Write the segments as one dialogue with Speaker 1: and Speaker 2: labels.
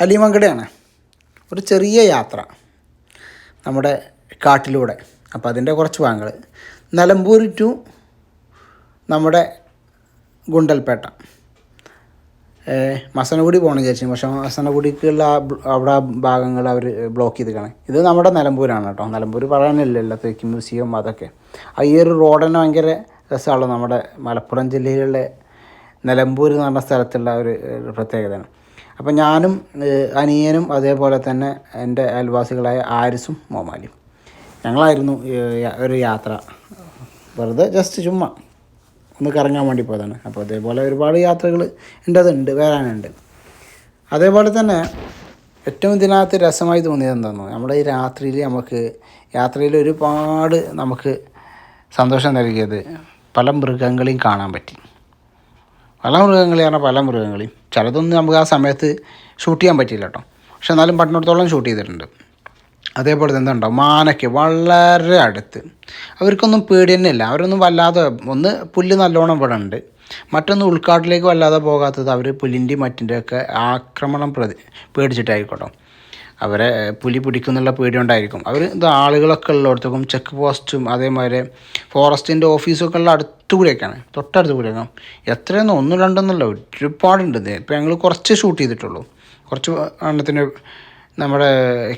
Speaker 1: അലിമങ്കടയാണ് ഒരു ചെറിയ യാത്ര നമ്മുടെ കാട്ടിലൂടെ. അപ്പോൾ അതിന്റെ കുറച്ച് ഭാഗങ്ങൾ. നിലമ്പൂർ ടു നമ്മുടെ ഗുണ്ടൽപേട്ട. ഏഹ് മസനഗുടി പോകണം വിചാരിച്ചു പക്ഷേ മസനഗുടിക്കുള്ള അവിടെ ഭാഗങ്ങൾ അവർ ബ്ലോക്ക് ചെയ്ത് കാണാൻ ഇത് നമ്മുടെ നിലമ്പൂരാണ് കേട്ടോ. നിലമ്പൂർ പറയാനില്ലല്ലോ തേക്ക് മ്യൂസിയം അതൊക്കെ. ഈ ഒരു റോഡ് തന്നെ ഭയങ്കര രസമാണല്ലോ. നമ്മുടെ മലപ്പുറം ജില്ലയിലുള്ള നിലമ്പൂർ എന്ന് പറഞ്ഞ സ്ഥലത്തുള്ള ഒരു പ്രത്യേകതയാണ്. അപ്പം ഞാനും അനിയനും അതേപോലെ തന്നെ എന്റെ അയൽവാസികളായ ആരിസും മോമാലിയും. ഞങ്ങളായിരുന്നു ഒരു യാത്ര. വെറുതെ ജസ്റ്റ് ചുമ്മാ ഒന്ന് കറങ്ങാൻ വേണ്ടി പോയതാണ്. അപ്പോൾ അതേപോലെ ഒരുപാട് യാത്രകൾ അതുണ്ട് വരാനുണ്ട്. അതേപോലെ തന്നെ ഏറ്റവും ഇതിനകത്ത് രസമായി തോന്നിയത് എന്താണെന്നോ നമ്മുടെ ഈ രാത്രിയിൽ നമുക്ക് യാത്രയിൽ ഒരുപാട് നമുക്ക് സന്തോഷം നൽകിയത് പല മൃഗങ്ങളെയും കാണാൻ പറ്റി. പല മൃഗങ്ങളെയാണ് പല മൃഗങ്ങളെയും ചിലതൊന്നും നമുക്ക് ആ സമയത്ത് ഷൂട്ട് ചെയ്യാൻ പറ്റിയില്ല കേട്ടോ. പക്ഷെ എന്നാലും പട്ടണത്തോളം ഷൂട്ട് ചെയ്തിട്ടുണ്ട്. അതേപോലെ തന്നെ ഉണ്ടോ? മാനയ്ക്ക് വളരെ അടുത്ത്. അവർക്കൊന്നും പേടി തന്നെ ഇല്ല അവരൊന്നും വല്ലാതെ ഒന്ന് പുല്ല് നല്ലോണം ഇവിടെ ഉണ്ട്. മറ്റൊന്ന് ഉൾക്കാട്ടിലേക്ക് വല്ലാതെ പോകാത്തത് അവർ പുല്ലിന്റെയും മറ്റിന്റെയൊക്കെ ആക്രമണം പ്രതി പേടിച്ചിട്ടായിരിക്കട്ടോ അവരെ പുലി പിടിക്കുന്നുള്ള പേടി ഉണ്ടായിരിക്കും അവർ ഇത് ആളുകളൊക്കെ ഉള്ളിടത്തേക്കും ചെക്ക് പോസ്റ്റും അതേമാതിരി ഫോറസ്റ്റിന്റെ ഓഫീസൊക്കെ ഉള്ള അടുത്തുകൂടെയൊക്കെയാണ്. തൊട്ടടുത്ത് കൂടെയൊക്കെ എത്രയൊന്നും ഒന്നും രണ്ടൊന്നുമല്ല ഒരുപാടുണ്ട് ഇത്. ഇപ്പോൾ ഞങ്ങൾ കുറച്ച് ഷൂട്ട് ചെയ്തിട്ടുള്ളൂ. കുറച്ച് എണ്ണത്തിന് നമ്മുടെ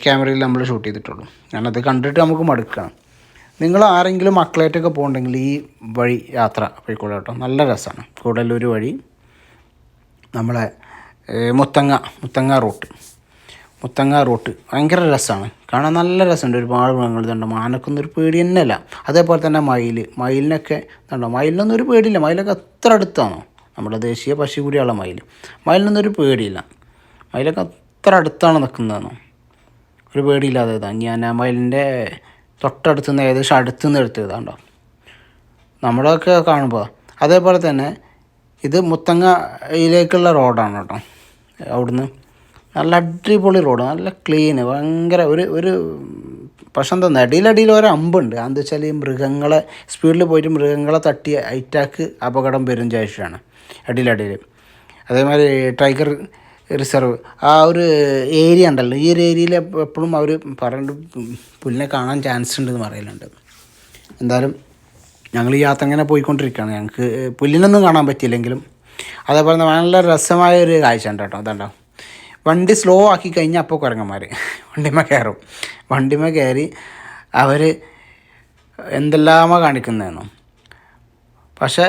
Speaker 1: ക്യാമറയിൽ നമ്മൾ ഷൂട്ട് ചെയ്തിട്ടുള്ളൂ. ഞാനത് കണ്ടിട്ട് നമുക്ക് മടുക്കണം. നിങ്ങൾ ആരെങ്കിലും മക്കളായിട്ടൊക്കെ പോകുന്നുണ്ടെങ്കിൽ ഈ വഴി യാത്ര പോയിക്കോളൂ കേട്ടോ നല്ല രസമാണ്. കൂടല്ലൂർ വഴി നമ്മളെ മുത്തങ്ങ മുത്തങ്ങ റൂട്ട്. മുത്തങ്ങ റൂട്ട്. ഭയങ്കര രസമാണ് കാണാൻ നല്ല രസമുണ്ട്. ഒരുപാട് മൃഗങ്ങൾ ഇതുണ്ട്. മാനക്കൊന്നും ഒരു പേടി തന്നെയല്ല. അതേപോലെ തന്നെ മയിൽ. മയിലിനൊക്കെ ഇതുണ്ടോ? മയിലിനൊന്നും ഒരു പേടിയില്ല. മയിലൊക്കെ അത്ര അടുത്താണോ. നമ്മുടെ ദേശീയ പക്ഷി കൂടിയുള്ള മയിൽ. മയിലിനൊന്നും ഒരു പേടിയില്ല. മയിലൊക്കെ അത്ര അടുത്താണ് നിൽക്കുന്നതെന്നോ ഒരു പേടിയില്ലാതെ ഇതാണ് ഞാൻ ആ മയിലിന്റെ തൊട്ടടുത്ത് നിന്ന് ഏകദേശം അടുത്ത് നിന്ന് എടുത്തതാണ്ടോ നമ്മളൊക്കെ കാണുമ്പോൾ അതേപോലെ തന്നെ ഇത് മുത്തങ്ങയിലേക്കുള്ള റോഡാണ് കേട്ടോ. അവിടുന്ന് നല്ല അടിപൊളി റോഡ് നല്ല ക്ലീൻ ഭയങ്കര ഒരു ഒരു പക്ഷെ എന്താ അടിയിലടിയിൽ ഒരു അമ്പുണ്ട്. എന്താ വെച്ചാൽ ഈ മൃഗങ്ങളെ സ്പീഡിൽ പോയിട്ട് മൃഗങ്ങളെ തട്ടി അറ്റാക്ക് അപകടം വരും ചേച്ചിയാണ് അടിയിലടിയിൽ അതേമാതിരി ടൈഗർ റിസർവ് ആ ഒരു ഏരിയ ഉണ്ടല്ലോ. ഈ ഒരു ഏരിയയിൽ എപ്പോഴും അവർ പറയുന്നുണ്ട് പുല്ലിനെ കാണാൻ ചാൻസ് ഉണ്ടെന്ന് പറയലുണ്ട്. എന്തായാലും ഞങ്ങൾ ഈ യാത്ര ഇങ്ങനെ പോയിക്കൊണ്ടിരിക്കുകയാണ്. ഞങ്ങൾക്ക് പുല്ലിനൊന്നും കാണാൻ പറ്റിയില്ലെങ്കിലും അതേപോലെ നല്ല രസമായ ഒരു കാഴ്ച ഉണ്ട്? കേട്ടോ അതുണ്ടോ വണ്ടി സ്ലോ ആക്കി കഴിഞ്ഞാൽ അപ്പോൾ കുരങ്ങന്മാർ വണ്ടിമേ കയറും വണ്ടിമേ കയറി അവർ എന്തെല്ലാമോ കാണിക്കുന്നതെന്നോ പക്ഷേ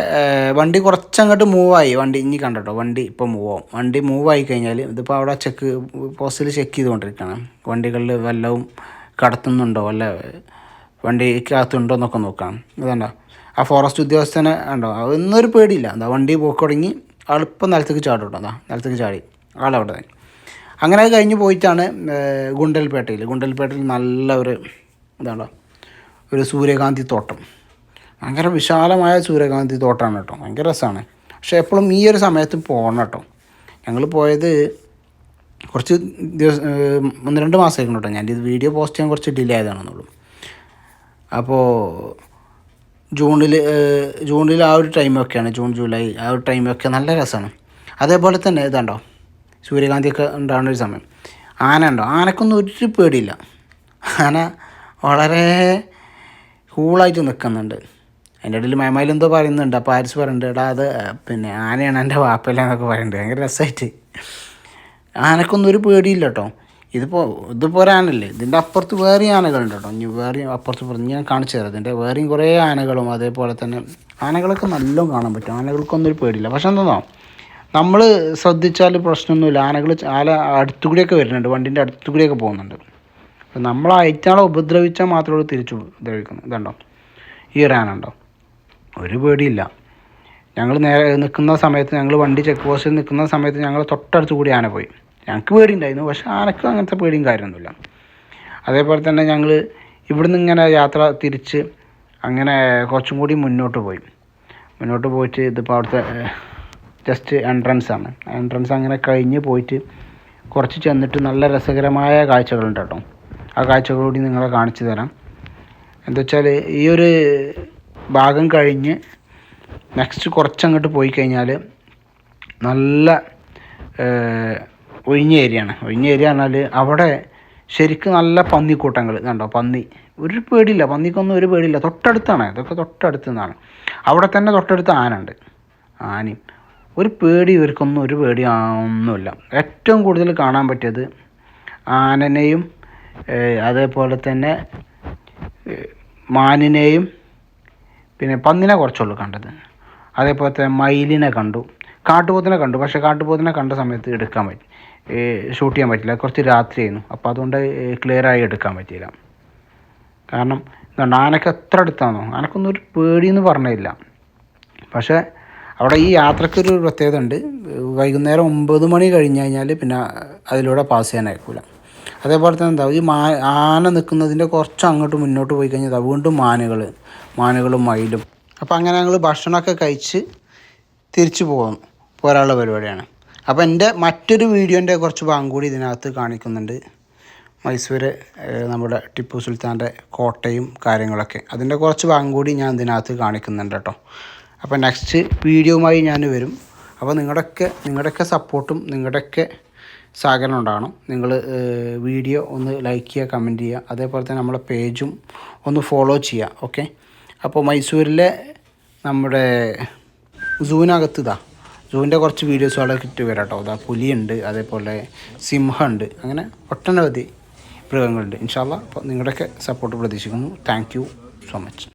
Speaker 1: വണ്ടി കുറച്ചങ്ങോട്ട് മൂവായി. വണ്ടി ഇനി കണ്ടോ വണ്ടി ഇപ്പോൾ ആവും വണ്ടി മൂവായി കഴിഞ്ഞാൽ ഇതിപ്പോൾ അവിടെ ചെക്ക് പോസ്റ്റിൽ ചെക്ക് ചെയ്തുകൊണ്ടിരിക്കുകയാണ് വണ്ടികളിൽ വല്ലതും കടത്തുന്നുണ്ടോ? വല്ല വണ്ടിക്കകത്തുണ്ടോ എന്നൊക്കെ നോക്കണം. ഇതുണ്ടോ? ആ ഫോറസ്റ്റ് ഉദ്യോഗസ്ഥനെ ഉണ്ടോ അതൊന്നൊരു പേടിയില്ല. എന്താ വണ്ടി പോക്കി തുടങ്ങി ആളിപ്പം നിലത്തേക്ക് ചാടും കേട്ടോ എന്താ നിലത്തേക്ക് ചാടി. ആളവിടെ തന്നെ. അങ്ങനെ അത് കഴിഞ്ഞ് പോയിട്ടാണ് ഗുണ്ടൽപേട്ടയിൽ ഗുണ്ടൽപേട്ടയിൽ നല്ല ഒരു ഇതാണോ ഒരു സൂര്യകാന്തി തോട്ടം. ഭയങ്കര വിശാലമായ സൂര്യകാന്തി തോട്ടമാണ് കേട്ടോ. ഭയങ്കര രസമാണ് പക്ഷേ എപ്പോഴും ഈ ഒരു സമയത്ത് പോകണം കേട്ടോ. ഞങ്ങൾ പോയത് കുറച്ച് ദിവസം ഒന്ന് രണ്ട് മാസമായിരിക്കും കേട്ടോ. ഞാൻ ഇത് വീഡിയോ പോസ്റ്റ് ചെയ്യാൻ കുറച്ച് ഡിലേ ആയതാണെന്നുള്ളൂ. അപ്പോൾ ജൂണിൽ ജൂണിൽ ആ ഒരു ടൈമൊക്കെയാണ് ജൂൺ ജൂലൈ ആ ഒരു ടൈമൊക്കെ നല്ല രസമാണ് അതേപോലെ തന്നെ ഇതുണ്ടോ സൂര്യകാന്തിയൊക്കെ ഉണ്ടാകുന്ന ഒരു സമയം. ആന ഉണ്ടോ? ആനക്കൊന്നും ഒരു പേടിയില്ല. ആന വളരെ കൂളായിട്ട് നിൽക്കുന്നുണ്ട്. അതിന്റെ ഇടയിൽ മേമയിൽ എന്തോ പറയുന്നുണ്ട്. അപ്പോൾ ആരിസ് പറയുന്നുണ്ട് എടാ അത് പിന്നെ ആനയാണ് എന്റെ വാപ്പല്ല എന്നൊക്കെ പറയുന്നുണ്ട്. ഭയങ്കര രസമായിട്ട് ആനക്കൊന്നും ഒരു പേടിയില്ല കേട്ടോ. ഇതിപ്പോൾ ഇതിപ്പോൾ ഒരാനല്ലേ ഇതിന്റെ അപ്പുറത്ത് വേറെ ആനകളുണ്ട് കേട്ടോ. ഇനി വേറെ അപ്പുറത്ത് പുറത്ത് ഞാൻ കാണിച്ചു തരാം. ഇതിന്റെ വേറെയും കുറേ ആനകളും അതേപോലെ തന്നെ ആനകളൊക്കെ നല്ലോണം കാണാൻ പറ്റും. ആനകൾക്കൊന്നും ഒരു പേടിയില്ല. പക്ഷെ എന്താണോ നമ്മൾ ശ്രദ്ധിച്ചാൽ പ്രശ്നമൊന്നുമില്ല. ആനകൾ ആല അടുത്തുകൂടിയൊക്കെ വരുന്നുണ്ട്. വണ്ടിന്റെ അടുത്തുകൂടിയൊക്കെ പോകുന്നുണ്ട്. അപ്പം നമ്മൾ അയറ്റാളെ ഉപദ്രവിച്ചാൽ മാത്രമേ തിരിച്ചു ഉപദ്രവിക്കുന്നു ഇതുണ്ടോ ഈ ഒരു ഒരു പേടിയില്ല. ഞങ്ങൾ നേരെ നിൽക്കുന്ന സമയത്ത് ഞങ്ങൾ വണ്ടി ചെക്ക് പോസ്റ്റിൽ നിൽക്കുന്ന സമയത്ത് ഞങ്ങൾ തൊട്ടടുത്ത് കൂടി ആന പോയി. ഞങ്ങൾക്ക് പേടി പേടിയുണ്ടായിരുന്നു. പക്ഷേ ആനക്ക് അങ്ങനത്തെ പേടിയും കാര്യമൊന്നുമില്ല. അതേപോലെ തന്നെ ഞങ്ങൾ ഇവിടുന്ന് ഇങ്ങനെ യാത്ര തിരിച്ച് അങ്ങനെ കുറച്ചും കൂടി മുന്നോട്ട് പോയി. മുന്നോട്ട് പോയിട്ട് ഇതിപ്പോൾ അവിടുത്തെ ജസ്റ്റ് എൻട്രൻസ് ആണ്. എൻട്രൻസ് അങ്ങനെ കഴിഞ്ഞ് പോയിട്ട് കുറച്ച് ചെന്നിട്ട് നല്ല രസകരമായ കാഴ്ചകളുണ്ട് കേട്ടോ. ആ കാഴ്ചകൾ കൂടി നിങ്ങളെ കാണിച്ചു തരാം. എന്താ വെച്ചാൽ ഈ ഒരു ഭാഗം കഴിഞ്ഞ് നെക്സ്റ്റ് കുറച്ചങ്ങോട്ട് പോയി കഴിഞ്ഞാൽ നല്ല ഒഴിഞ്ഞ ഒഴിഞ്ഞ ഏരിയയാണ് ഒഴിഞ്ഞ ഏരിയ പറഞ്ഞാൽ അവിടെ ശരിക്കും നല്ല പന്നിക്കൂട്ടങ്ങൾ കണ്ടോ? പന്നി. ഒരു പേടിയില്ല. പന്നിക്കൊന്നും ഒരു പേടിയില്ല. തൊട്ടടുത്താണ്. ഇതൊക്കെ തൊട്ടടുത്ത് നിന്നാണ്. അവിടെ തന്നെ തൊട്ടടുത്ത് ആന ഉണ്ട് ആനയും. ഒരു പേടി ഇവർക്കൊന്നും ഒരു പേടി ഒന്നുമില്ല. ഏറ്റവും കൂടുതൽ കാണാൻ പറ്റിയത് ആനനെയും അതേപോലെ തന്നെ മാനിനെയും പിന്നെ പന്നിനെ കുറച്ചുള്ളൂ കണ്ടത്. അതേപോലെ തന്നെ മയിലിനെ കണ്ടു. കാട്ടുപോത്തിനെ കണ്ടു. പക്ഷേ കാട്ടുപോത്തിനെ കണ്ട സമയത്ത് എടുക്കാൻ പറ്റി ഷൂട്ട് ചെയ്യാൻ പറ്റില്ല. കുറച്ച് രാത്രിയായിരുന്നു. അപ്പോൾ അതുകൊണ്ട് ക്ലിയറായി എടുക്കാൻ പറ്റിയില്ല. കാരണം എന്താണ് ആനക്ക് എത്ര അടുത്താണോ ആനക്കൊന്നും ഒരു പേടിയെന്ന് പറഞ്ഞില്ല പക്ഷേ അവിടെ ഈ യാത്രക്കൊരു പ്രത്യേകത ഉണ്ട് വൈകുന്നേരം ഒമ്പത് മണി കഴിഞ്ഞ് കഴിഞ്ഞാൽ പിന്നെ അതിലൂടെ പാസ് ചെയ്യാൻ അയക്കൂല. അതേപോലെ തന്നെ എന്താ ഈ മാ ആന നിൽക്കുന്നതിന്റെ കുറച്ച് അങ്ങോട്ട് മുന്നോട്ട് പോയി കഴിഞ്ഞാൽ വീണ്ടും മാനുകൾ മാനുകളും മയിലും. അപ്പോൾ അങ്ങനെ ഞങ്ങൾ ഭക്ഷണമൊക്കെ കഴിച്ച് തിരിച്ചു പോകുന്നു. പോരാനുള്ള പരിപാടിയാണ്. അപ്പോൾ എന്റെ മറ്റൊരു വീഡിയോന്റെ കുറച്ച് ഭാഗം കൂടി ഇതിനകത്ത് കാണിക്കുന്നുണ്ട്. മൈസൂർ നമ്മുടെ ടിപ്പു സുൽത്താന്റെ കോട്ടയും കാര്യങ്ങളൊക്കെ. അതിന്റെ കുറച്ച് ഭാഗം കൂടി ഞാൻ ഇതിനകത്ത് കാണിക്കുന്നുണ്ട് കേട്ടോ. അപ്പോൾ നെക്സ്റ്റ് വീഡിയോയുമായി ഞാൻ വരും. അപ്പോൾ നിങ്ങളുടെയൊക്കെ നിങ്ങളുടെയൊക്കെ സപ്പോർട്ടും നിങ്ങളുടെയൊക്കെ സഹകരണം ഉണ്ടാകണം. നിങ്ങൾ വീഡിയോ ഒന്ന് ലൈക്ക് ചെയ്യുക കമന്റ് ചെയ്യുക. അതേപോലെ തന്നെ നമ്മളെ പേജും ഒന്ന് ഫോളോ ചെയ്യുക ഓക്കെ അപ്പോൾ മൈസൂരിലെ നമ്മുടെ സൂവിനകത്ത് ഇതാ. സൂവിന്റെ കുറച്ച് വീഡിയോസ് അവിടെ കിട്ടി വരാം കേട്ടോ. അതാ പുലിയുണ്ട് അതേപോലെ സിംഹമുണ്ട് അങ്ങനെ ഒട്ടനവധി മൃഗങ്ങളുണ്ട്. ഇൻഷാല്ല അപ്പോൾ നിങ്ങളുടെയൊക്കെ സപ്പോർട്ട് പ്രതീക്ഷിക്കുന്നു. Thank you so much